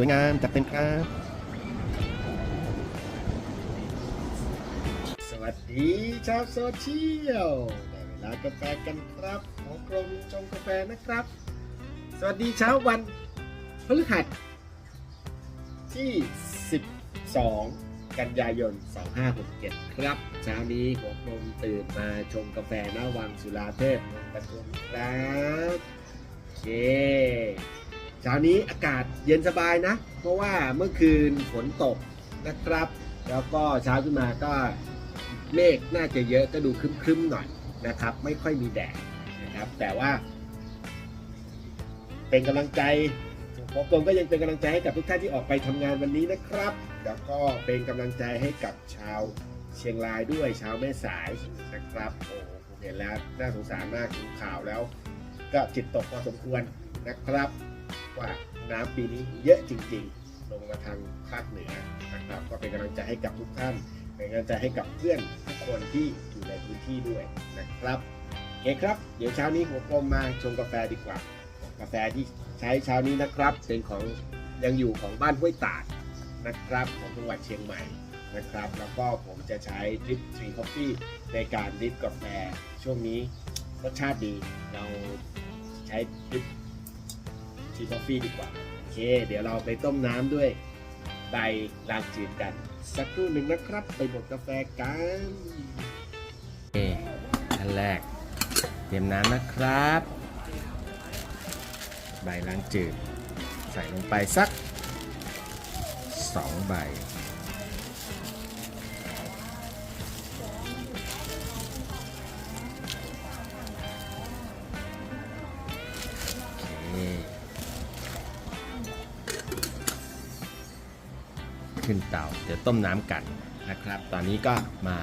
สวยงามจัดเต็มครับ สวัสดีชาวโซเชียลได้เวลากาแฟกันครับ ของกรมชงกาแฟนะครับ สวัสดีเช้าวันพฤหัสที่ 12 กันยายน 2567 ครับ เช้านี้หัวกรมตื่นมาชงกาแฟหน้าวังสุราเทพปทุมครับ โอเค เช้านี้อากาศเย็นสบายนะ เพราะว่าเมื่อคืนฝนตกนะครับ แล้วก็เช้าขึ้นมาก็เมฆน่าจะเยอะก็ดูครึ้มๆหน่อยนะครับ ไม่ค่อยมีแดดนะครับ แต่ว่า เป็นกำลังใจผมกรมก็ยังเป็นกำลังใจให้กับทุกท่านที่ออกไปทำงานวันนี้นะครับ แล้วก็เป็นกำลังใจให้กับชาวเชียงรายด้วยชาวแม่สายนะครับโอ้ผมเห็นแล้วน่าสงสารมากดูข่าวแล้ว ก็จิตตกพอสมควรนะครับ ว่าน้ำปีนี้เยอะจริงๆ ลงมาทางภาคเหนือนะครับก็เป็นกำลังใจให้กับทุกท่าน เป็นกำลังใจให้กับเพื่อนทุกคนที่อยู่ในพื้นที่ด้วยนะครับโอเคครับ เดี๋ยวเช้านี้หัวกลมมาชงกาแฟดีกว่า กาแฟที่ใช้เช้านี้นะครับ เป็นของยังอยู่ของบ้านห้วยตาดนะครับของจังหวัดเชียงใหม่นะครับ แล้วก็ผมจะใช้ดริปทรีคอฟฟี่ในการดริปกาแฟช่วงนี้รสชาติดีเราใช้ดริป ทีกาแฟดีกว่าโอเค เดี๋ยวเราไปต้มน้ำด้วยใบลางจืดกัน สักครู่หนึ่งนะครับ ไปบดกาแฟกันโอเคอันแรก เตรียมน้ำนะครับ ใบล้างจืด ใส่ลงไปสัก 2 ใบ ขึ้นเตา เดี๋ยวต้มน้ำกันนะครับ ตอนนี้ก็มา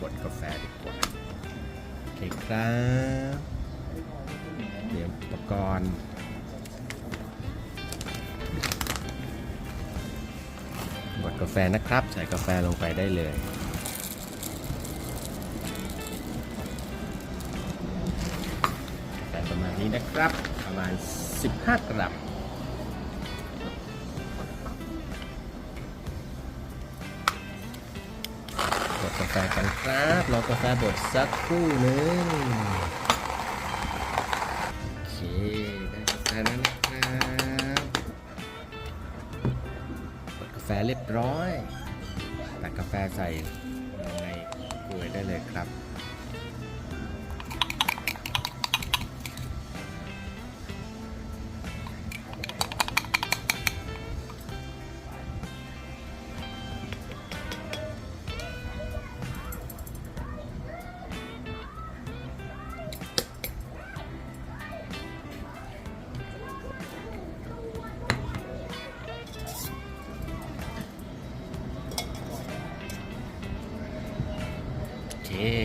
บดกาแฟดีกว่า โอเคครับเตรียมอุปกรณ์บดกาแฟนะครับ ใส่กาแฟลงไปได้เลยกาแฟประมาณนี้นะครับ ประมาณ 15 กรัม กาแฟกันครับรอกาแฟบดสักครู่หนึงโอเคได้กาแฟแล้วนะครับบดกาแฟเรียบร้อยตักกาแฟใส่ลงในกล้วยได้เลยครับ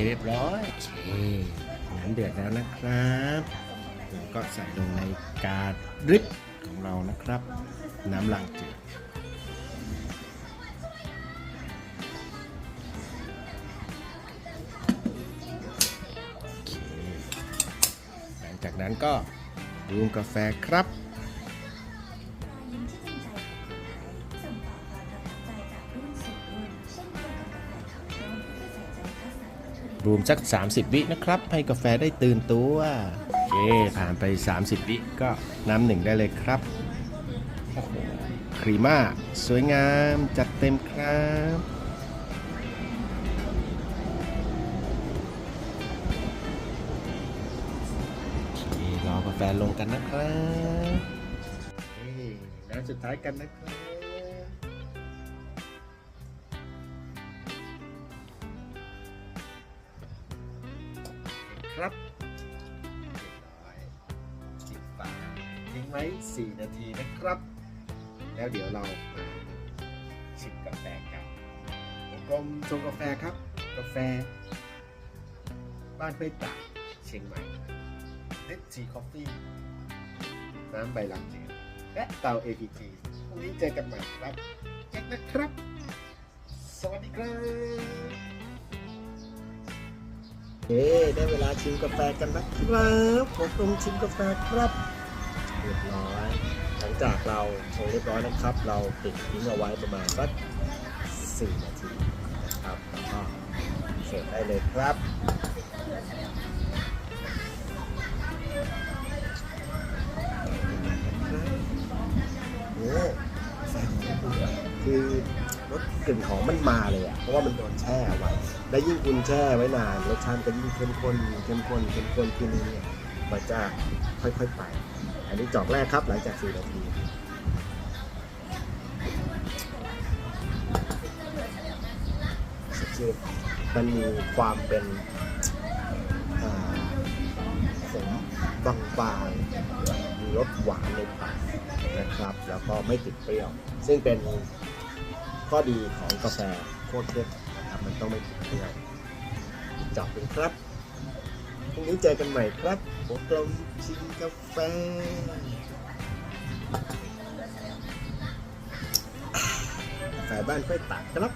เรียบร้อยโอเคน้ำเดือดแล้วนะครับก็ใส่ลงในกาดริปของเรานะครับ น้ำล้างจืดหลังจากนั้นก็ปรุงกาแฟครับ รวมสัก 30 วินะครับ ให้กาแฟได้ตื่นตัวโอเคผ่านไป 30 วิก็น้ำหนึ่งได้เลยครับโอ้โหครีม่าสวยงามจัดเต็มครับรอกาแฟลงกันนะครับนี่น้ำสุดท้ายกันนะครับ ครับเรียบร้อยจิบฝาทิ้งไว้ 4 นาทีนะครับ แล้วเดี๋ยวเรามาชิมกาแฟกันผมกรมชงกาแฟครับ กาแฟ บ้านห้วยตากเชียงใหม่เล็ดซีคอฟฟี่น้ำใบลำจืดและเตา APG พรุ่งนี้เจอกันใหม่ครับเจ๊กนะครับ สวัสดีครับ เฮ้ได้เวลาชิมกาแฟกันนะครับผมต้องชิมกาแฟครับเรียบร้อย หลังจากเราชงเรียบร้อยนะครับ เราปิดทิ้งเอาไว้ประมาณสักสี่นาทีนะครับแล้วก็เสิร์ฟได้เลยครับโอ้แซ่บคือรสกลิ่นหอมมันมาเลยอะเพราะว่ามันโดนแช่ไว้ และยิ่งคุณแช่ไว้นานรสชาติก็ยิ่งเข้มข้นเข้มข้นเข้มข้นขึ้นเนี่ยมันจะค่อยๆไป อันนี้จอกแรกครับหลังจาก4นาทีดีมันมีความเป็นอ่าขมบางๆมีรสหวานในปากนะครับ แล้วก็ไม่ติดเปรี้ยว ซึ่งเป็นข้อดีของกาแฟโคตรเข้ม มันต้องไม่ผิดเพี้ยวจอบเป็นครับพรุ่งนี้เจอกันใหม่ครับผมกลมชิมกาแฟกาแฟบ้านค่อยตักครับ